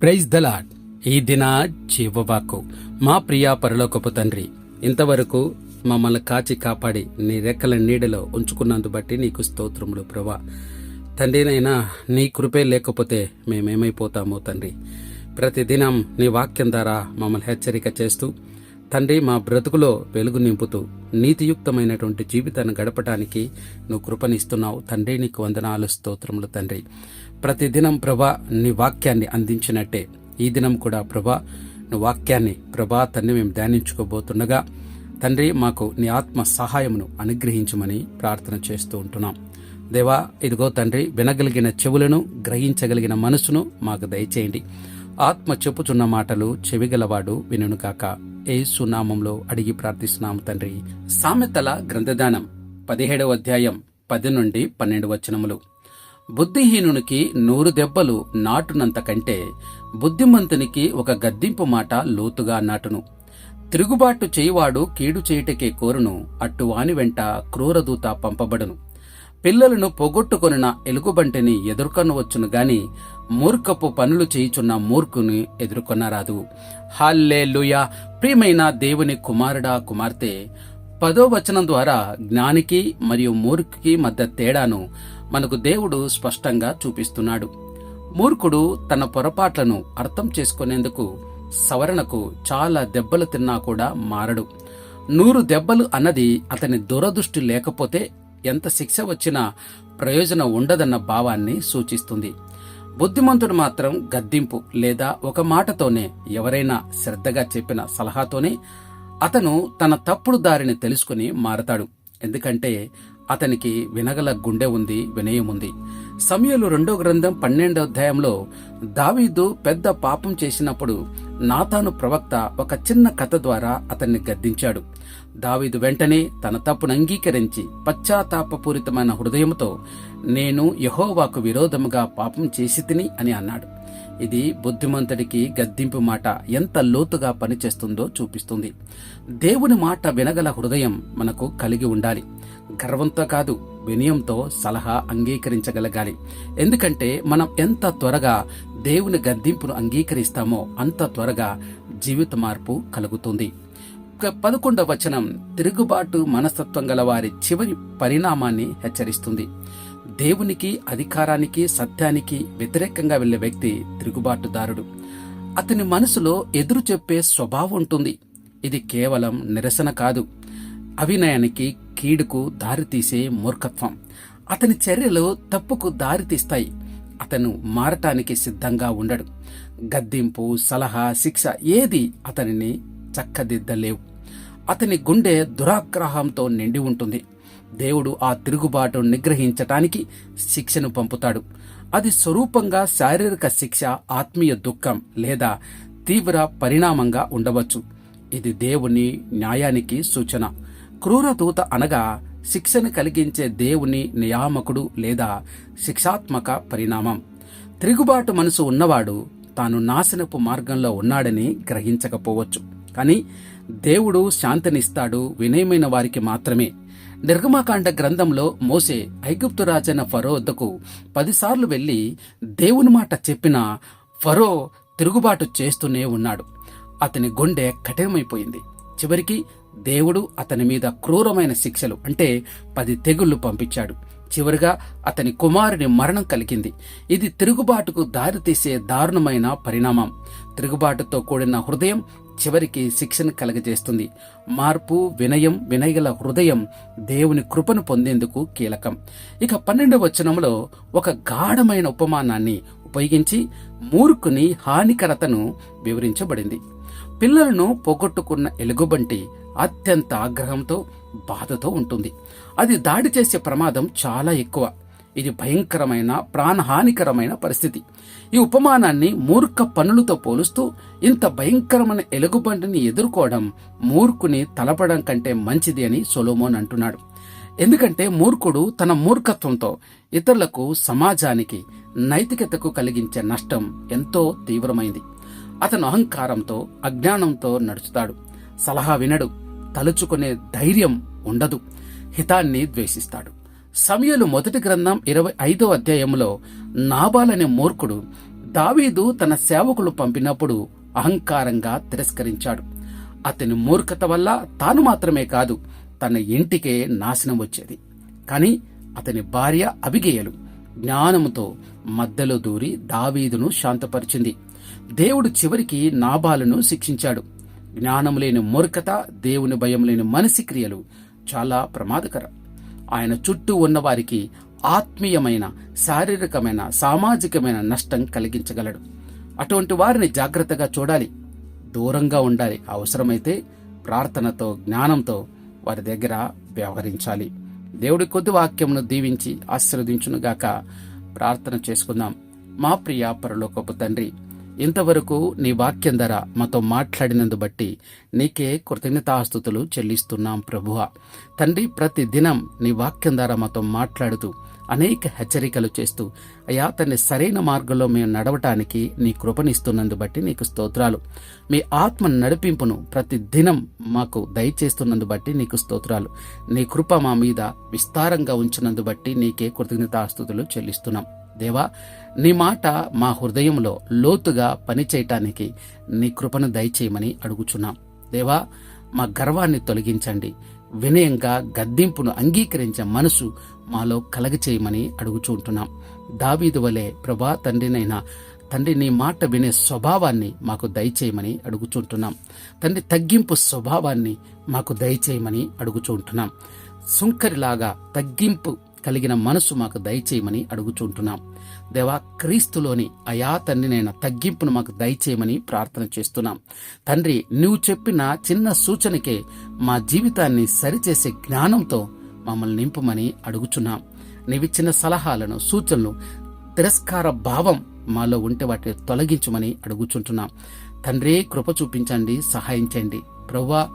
Praise the Lord ఈ దిన జీవవాకు మా ప్రియ పరలోకపు తండ్రి ఇంతవరకు మమ్మల్ని కాచి కాపాడి నీ రెక్కల నీడలో ఉంచుకున్నందు బట్టి నీకు స్తోత్రములు ప్రభా. తండ్రినైనా నీ కృపే లేకపోతే మేమేమైపోతామో తండ్రి. ప్రతిదినం నీ వాక్యం ద్వారా మమ్మల్ని హెచ్చరిక చేస్తూ తండ్రి మా బ్రతుకులో వెలుగు నింపుతూ నీతియుక్తమైనటువంటి జీవితాన్ని గడపటానికి నువ్వు కృపనిస్తున్నావు. తండ్రి నీకు వందనాలు స్తోత్రములు తండ్రి. ప్రతిదినం ప్రభా నీ వాక్యాన్ని అందించినట్టే. ఈ దినం కూడా ప్రభా నువ్వు వాక్యాన్ని ప్రభా తండ్రి మేము ధ్యానించుకోబోతుండగా తండ్రి మాకు నీ ఆత్మ సహాయమును అనుగ్రహించమని ప్రార్థన చేస్తూ ఉంటున్నాం. దేవా ఇదిగో తండ్రి వినగలిగిన చెవులను గ్రహించగలిగిన మనసును మాకు దయచేయండి. ఆత్మ చెప్పుచున్న మాటలు చెవిగలవాడు వినును కాక ఏసు అడిగి ప్రార్థిస్తున్నాము తండ్రి. సామెతల గ్రంథదానం పదిహేడవ అధ్యాయం పది నుండి పన్నెండు వచనములు. బుద్ధిహీనునికి నూరు దెబ్బలు నాటునంత కంటే బుద్ధిమంతునికి ఒక గద్దింపు మాట లోతుగా నాటును. తిరుగుబాటు చేయువాడు కీడు చేయుటకే కోరును అట్టువాని వెంట క్రూరదూత పంపబడును. పిల్లలను పొగొట్టుకొనిన ఎలుగుబంటిని ఎదుర్కొనవచ్చును గాని మూర్ఖపు పనులు చేయుచున్న మూర్ఖుని ఎదుర్కొనరాదు. హాల్లే ప్రియమైన దేవుని కుమారుడా కుమార్తె! పదో వచనం ద్వారా జ్ఞానికి మరియు మూర్ఖుకి మధ్య తేడాను మనకు దేవుడు స్పష్టంగా చూపిస్తున్నాడు. మూర్ఖుడు తన పొరపాట్లను అర్థం చేసుకునేందుకు సవరణకు చాలా దెబ్బలు తిన్నా కూడా మారడు. నూరు దెబ్బలు అన్నది అతని దురదృష్టి లేకపోతే ఎంత శిక్ష వచ్చినా ప్రయోజనం ఉండదన్న భావాన్ని సూచిస్తుంది. బుద్ధిమంతుడు మాత్రం గద్దింపు లేదా ఒక మాటతోనే ఎవరైనా శ్రద్ధగా చెప్పిన సలహాతోనే అతను తన తప్పుడు దారిని తెలుసుకుని మారతాడు. ఎందుకంటే అతనికి వినగల గుండె ఉంది వినయం ఉంది. సమయలు రెండో గ్రంథం పన్నెండో అధ్యాయంలో దావీదు పెద్ద పాపం చేసినప్పుడు నాతాను ప్రవక్త ఒక చిన్న కథ ద్వారా అతన్ని గద్దించాడు. దావీదు వెంటనే తన తప్పును అంగీకరించి పశ్చాత్తాపపూరితమైన హృదయంతో నేను యహోవాకు విరోధముగా పాపం చేసి తిని అని అన్నాడు. ఇది బుద్ధిమంతుడికి గద్దింపు మాట ఎంత లోతుగా పనిచేస్తుందో చూపిస్తుంది. దేవుని మాట వినగల హృదయం మనకు కలిగి ఉండాలి. గర్వంతో కాదు వినయంతో సలహా అంగీకరించగలగాలి. ఎందుకంటే మనం ఎంత త్వరగా దేవుని గద్దింపును అంగీకరిస్తామో అంత త్వరగా జీవిత మార్పు కలుగుతుంది. పదకొండవ వచనం తిరుగుబాటు మనస్తత్వం గల వారి చివరి పరిణామాన్ని హెచ్చరిస్తుంది. దేవునికి అధికారానికి సత్యానికి వ్యతిరేకంగా వెళ్ళే వ్యక్తి తిరుగుబాటుదారుడు. అతని మనసులో ఎదురు చెప్పే స్వభావం ఉంటుంది. ఇది కేవలం నిరసన కాదు. అవినయానికి కీడుకు దారితీసే మూర్ఖత్వం. అతని చర్యలు తప్పుకు దారితీస్తాయి అతను మారటానికి సిద్ధంగా ఉండడు. గద్దింపు సలహా శిక్ష ఏది అతనిని చక్కదిద్దలేవు. అతని గుండె దురాగ్రహంతో నిండి ఉంటుంది. దేవుడు ఆ తిరుగుబాటును నిగ్రహించటానికి శిక్షను పంపుతాడు. అది స్వరూపంగా శారీరక శిక్ష ఆత్మీయ దుఃఖం లేదా తీవ్ర పరిణామంగా ఉండవచ్చు. ఇది దేవుని న్యాయానికి సూచన. క్రూరదూత అనగా శిక్షను కలిగించే దేవుని నియామకుడు లేదా శిక్షాత్మక పరిణామం. తిరుగుబాటు మనసు ఉన్నవాడు తాను నాశనపు మార్గంలో ఉన్నాడని గ్రహించకపోవచ్చు. కానీ దేవుడు శాంతినిస్తాడు వినయమైన వారికి మాత్రమే. నిర్గమాకాండ గ్రంథంలో మోసే ఐగుప్తు రాజైన ఫరో వద్దకు పదిసార్లు వెళ్ళి దేవుని మాట చెప్పిన ఫరో తిరుగుబాటు చేస్తూనే ఉన్నాడు. అతని గుండె కఠినమైపోయింది. చివరికి దేవుడు అతని మీద క్రూరమైన శిక్షలు అంటే పది తెగుళ్ళు పంపించాడు. చివరిగా అతని కుమారుని మరణం కలిగింది. ఇది తిరుగుబాటుకు దారితీసే దారుణమైన పరిణామం. తిరుగుబాటుతో కూడిన హృదయం చివరికి శిక్షను కలగజేస్తుంది. మార్పు వినయం వినయగల హృదయం దేవుని కృపను పొందేందుకు కీలకం. ఇక పన్నెండవ వచనంలో ఒక గాఢమైన ఉపమానాన్ని ఉపయోగించి మూర్ఖుని హానికరతను వివరించబడింది. పిల్లలను పోగొట్టుకున్న ఎలుగుబంటి అత్యంత ఆగ్రహంతో బాధతో ఉంటుంది. అది దాడి చేసే ప్రమాదం చాలా ఎక్కువ. ఇది భయంకరమైన ప్రాణహానికరమైన పరిస్థితి. ఈ ఉపమానాన్ని మూర్ఖ పనులతో పోలుస్తూ ఇంత భయంకరమైన ఎలుగుబంటిని ఎదుర్కోవడం మూర్ఖుని తలపడం కంటే మంచిది అని సొలోమోన్ అంటున్నాడు. ఎందుకంటే మూర్ఖుడు తన మూర్ఖత్వంతో ఇతరులకు సమాజానికి నైతికతకు కలిగించే నష్టం ఎంతో తీవ్రమైంది. అతను అహంకారంతో అజ్ఞానంతో నడుచుతాడు. సలహా వినడు. తలుచుకునే ధైర్యం ఉండదు. హితాన్ని ద్వేషిస్తాడు. సమయలు మొదటి గ్రంథం ఇరవై ఐదో అధ్యాయంలో నాబాలనే మూర్ఖుడు దావీదు తన సేవకులు పంపినప్పుడు అహంకారంగా తిరస్కరించాడు. అతని మూర్ఖత వల్ల తాను మాత్రమే కాదు తన ఇంటికే నాశనం వచ్చేది. కానీ అతని భార్య అభిగేయలు జ్ఞానముతో మధ్యలో దూరి దావీదును శాంతపరిచింది. దేవుడు చివరికి నాబాలను శిక్షించాడు. జ్ఞానం లేని మూర్ఖత దేవుని భయం లేని మనసి క్రియలు చాలా ప్రమాదకరం. ఆయన చుట్టూ ఉన్నవారికి ఆత్మీయమైన శారీరకమైన సామాజికమైన నష్టం కలిగించగలడు. అటువంటి వారిని జాగ్రత్తగా చూడాలి. దూరంగా ఉండాలి. అవసరమైతే ప్రార్థనతో జ్ఞానంతో వారి దగ్గర వ్యవహరించాలి. దేవుడి కొద్ది వాక్యమును దీవించి ఆశీర్వదించునుగాక. ప్రార్థన చేసుకుందాం. మా ప్రియ పరలోకపు తండ్రి ఇంతవరకు నీ వాక్యం ధర మాతో మాట్లాడినందు బట్టి నీకే కృతజ్ఞతాస్తుతులు చెల్లిస్తున్నాం ప్రభువ. తండ్రి ప్రతి దినం నీ వాక్యం ద్వారా మాతో మాట్లాడుతూ అనేక హెచ్చరికలు చేస్తూ అయా తన్ని సరైన మార్గంలో మేము నడవటానికి నీ కృపనిస్తున్నందు బట్టి నీకు స్తోత్రాలు. మీ ఆత్మ నడిపింపును ప్రతి దినం మాకు దయచేస్తున్నందు బట్టి నీకు స్తోత్రాలు. నీ కృప మా మీద విస్తారంగా ఉంచినందు బట్టి నీకే కృతజ్ఞతాస్తుతులు చెల్లిస్తున్నాం. దేవా నీ మాట మా హృదయంలో లోతుగా పనిచేయటానికి నీ కృపను దయచేయమని అడుగుచున్నాం. దేవా మా గర్వాన్ని తొలగించండి. వినయంగా గద్దింపును అంగీకరించే మనసు మాలో కలగచేయమని అడుగుచుంటున్నాం దావీదు వలె ప్రభా తండ్రినైనా తండ్రి నీ మాట వినే స్వభావాన్ని మాకు దయచేయమని అడుగుచుంటున్నాం తండ్రి తగ్గింపు స్వభావాన్ని మాకు దయచేయమని అడుగుచుంటున్నాం సుంకరిలాగా తగ్గింపు కలిగిన మనసు మాకు దయచేయమని అడుగుచుంటున్నాం దేవా క్రీస్తులోని అయా తండ్రినైన తగ్గింపును మాకు దయచేయమని ప్రార్థన చేస్తున్నాం. తండ్రి నువ్వు చెప్పిన చిన్న సూచనకే మా జీవితాన్ని సరిచేసే జ్ఞానంతో మమ్మల్ని నింపమని అడుగుచున్నాం. నీవిచ్చిన సలహాలను సూచనలు తిరస్కార భావం మాలో ఉంటే వాటిని తొలగించమని అడుగుచుంటున్నాం. తండ్రి కృప చూపించండి సహాయించండి ప్రవ్వా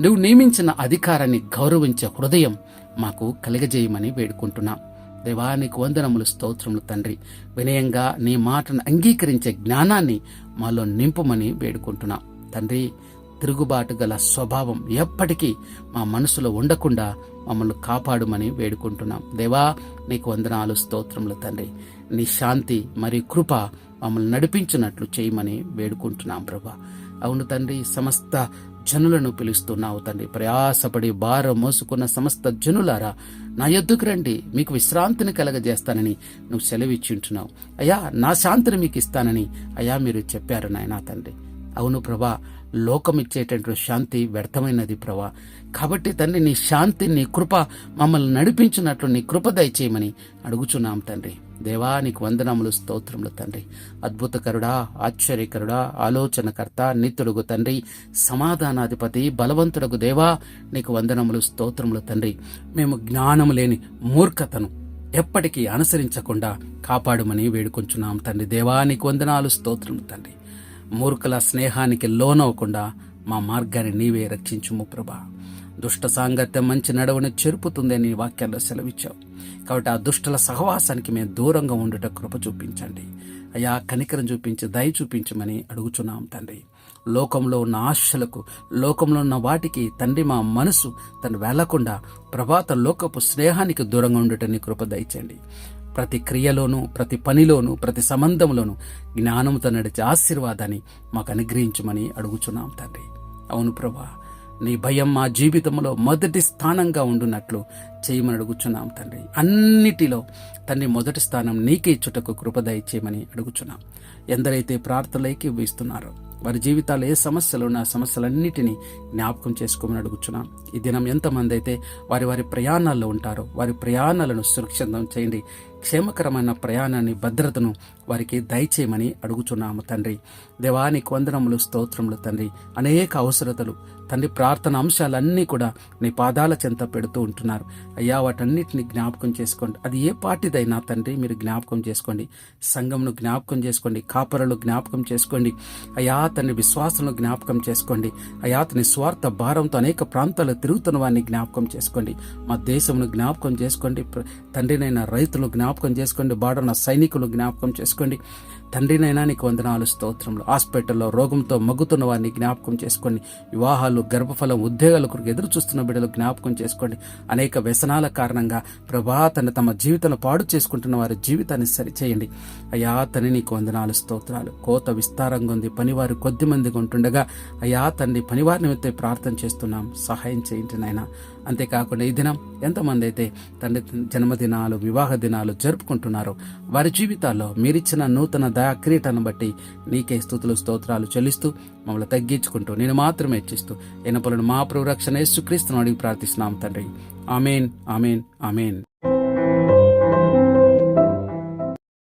నువ్వు నియమించిన అధికారాన్ని గౌరవించే హృదయం మాకు కలిగజేయమని వేడుకుంటున్నాం. దేవానికి వందనములు స్తోత్రములు తండ్రి. వినయంగా నీ మాటను అంగీకరించే జ్ఞానాన్ని మాలో నింపమని వేడుకుంటున్నాం. తండ్రి తిరుగుబాటు గల స్వభావం ఎప్పటికీ మా మనసులో ఉండకుండా మమ్మల్ని కాపాడుమని వేడుకుంటున్నాం. దేవా నీకు వందనాలు స్తోత్రములు తండ్రి. నీ శాంతి మరియు కృప మమ్మల్ని నడిపించినట్లు చేయమని వేడుకుంటున్నాం ప్రభా. అవును తండ్రి సమస్త జనులను పిలుస్తున్నావు తండ్రి. ప్రయాసపడి భారం మోసుకున్న సమస్త జనులారా నా ఎద్దుకు రండి మీకు విశ్రాంతిని కలగజేస్తానని నువ్వు సెలవిచ్చుంటున్నావు. అయ్యా నా శాంతిని మీకు ఇస్తానని అయ్యా మీరు చెప్పారు నాయనా తండ్రి. అవును ప్రభా లోకం ఇచ్చేటటువంటి శాంతి వ్యర్థమైనది ప్రభా. కాబట్టి తండ్రి నీ శాంతి నీ కృప మమ్మల్ని నడిపించినట్లు నీ కృప దయచేయమని అడుగుచున్నాం తండ్రి. దేవా నీకు వందనములు స్తోత్రములు తండ్రి. అద్భుతకరుడా ఆశ్చర్యకరుడా ఆలోచనకర్త నిత్యుడుగు తండ్రి సమాధానాధిపతి బలవంతుడుగు దేవా నీకు వందనములు స్తోత్రములు తండ్రి. మేము జ్ఞానము లేని మూర్ఖతను ఎప్పటికీ అనుసరించకుండా కాపాడమని వేడుకొంచున్నాం తండ్రి. దేవా నీకు వందనాలు స్తోత్రములు తండ్రి. మూర్ఖుల స్నేహానికి లోనవ్వకుండా మా మార్గాన్ని నీవే రక్షించుము ప్రభా. దుష్ట సాంగత్యం మంచి నడవని చెరుపుతుంది అని వాక్యాల్లో సెలవిచ్చావు. కాబట్టి ఆ దుష్టుల సహవాసానికి మేము దూరంగా ఉండుట కృప చూపించండి. అయా కనికరం చూపించి దయ చూపించమని అడుగుచున్నాం తండ్రి. లోకంలో ఉన్న ఆశలకు లోకంలో ఉన్న వాటికి తండ్రి మా మనసు తను వెళ్ళకుండా ప్రభాత లోకపు స్నేహానికి దూరంగా ఉండటని కృప దయచండి ప్రతి క్రియలోనూ ప్రతి పనిలోనూ ప్రతి సంబంధంలోనూ జ్ఞానంతో నడిచే ఆశీర్వాదాన్ని మాకు అనుగ్రహించమని అడుగుచున్నాం తండ్రి. అవును ప్రభా నీ భయం మా జీవితంలో మొదటి స్థానంగా ఉండునట్లు చేయమని అడుగుచున్నాం తండ్రి. అన్నిటిలో తండ్రి మొదటి స్థానం నీకే ఇచ్చుటకు కృపదయ చేయమని అడుగుచున్నాం. ఎందరైతే ప్రార్థనలకి ఇస్తున్నారో వారి జీవితాలు ఏ సమస్యలు ఉన్న సమస్యలన్నిటినీ జ్ఞాపకం చేసుకోమని అడుగుచున్నాం. ఈ దినం ఎంతమంది అయితే వారి వారి ప్రయాణాల్లో ఉంటారో వారి ప్రయాణాలను సురక్షితం చేయండి. క్షేమకరమైన ప్రయాణాన్ని భద్రతను వారికి దయచేయమని అడుగుచున్నాము తండ్రి. దేవానికి వందనములు స్తోత్రములు తండ్రి. అనేక అవసరతలు తండ్రి ప్రార్థన అంశాలన్నీ కూడా నీ పాదాల చెంత పెడుతూ ఉంటున్నారు. అయ్యా వాటన్నిటిని జ్ఞాపకం చేసుకోండి. అది ఏ పార్టీదైనా తండ్రి మీరు జ్ఞాపకం చేసుకోండి. సంఘంను జ్ఞాపకం చేసుకోండి. కాపరలు జ్ఞాపకం చేసుకోండి. అయా తండ్రి విశ్వాసంలో జ్ఞాపకం చేసుకోండి. అయా తన స్వార్థ భారంతో అనేక ప్రాంతాలు తిరుగుతున్న వారిని జ్ఞాపకం చేసుకోండి. మా దేశమును జ్ఞాపకం చేసుకోండి. తండ్రినైన రైతులు జ్ఞాపకం చేసుకోండి. బాడున్న సైనికులు జ్ఞాపకం చేసుకోండి. తండ్రినైనా నీకు వందనాలు స్తోత్రంలో హాస్పిటల్లో రోగంతో మగ్గుతున్న వారిని జ్ఞాపకం చేసుకోండి. వివాహాలు గర్భఫలం ఉద్యోగాల కొరకు ఎదురు చూస్తున్న బిడ్డలు జ్ఞాపకం చేసుకోండి. అనేక వ్యసనాల కారణంగా ప్రభా తను తమ జీవితంలో పాడు చేసుకుంటున్న వారి జీవితాన్ని సరిచేయండి. అయ్యా తని నీకు వందనాలు స్తోత్రాలు. కోత విస్తారంగా ఉంది. పనివారు కొద్ది మందిగా ఉంటుండగా అయ్యా తండ్రి పనివారి నిమిత్తం ప్రార్థన చేస్తున్నాం. సహాయం చేయండి నాయన. అంతేకాకుండా ఈ దినం ఎంతమంది అయితే తండ్రి జన్మదినాలు వివాహ దినాలు జరుపుకుంటున్నారో వారి జీవితాల్లో మీరిచ్చిన నూతన దయా క్రీటను బట్టి నీకే స్థుతులు స్తోత్రాలు చెల్లిస్తూ మమ్మల్ని తగ్గించుకుంటూ నేను మాత్రమే ఇచ్చిస్తూ ఎనపలను మా ప్రవరక్షణ యేసుక్రీస్తును అడిగి ప్రార్థిస్తున్నాం తండ్రి. Amen amen amen.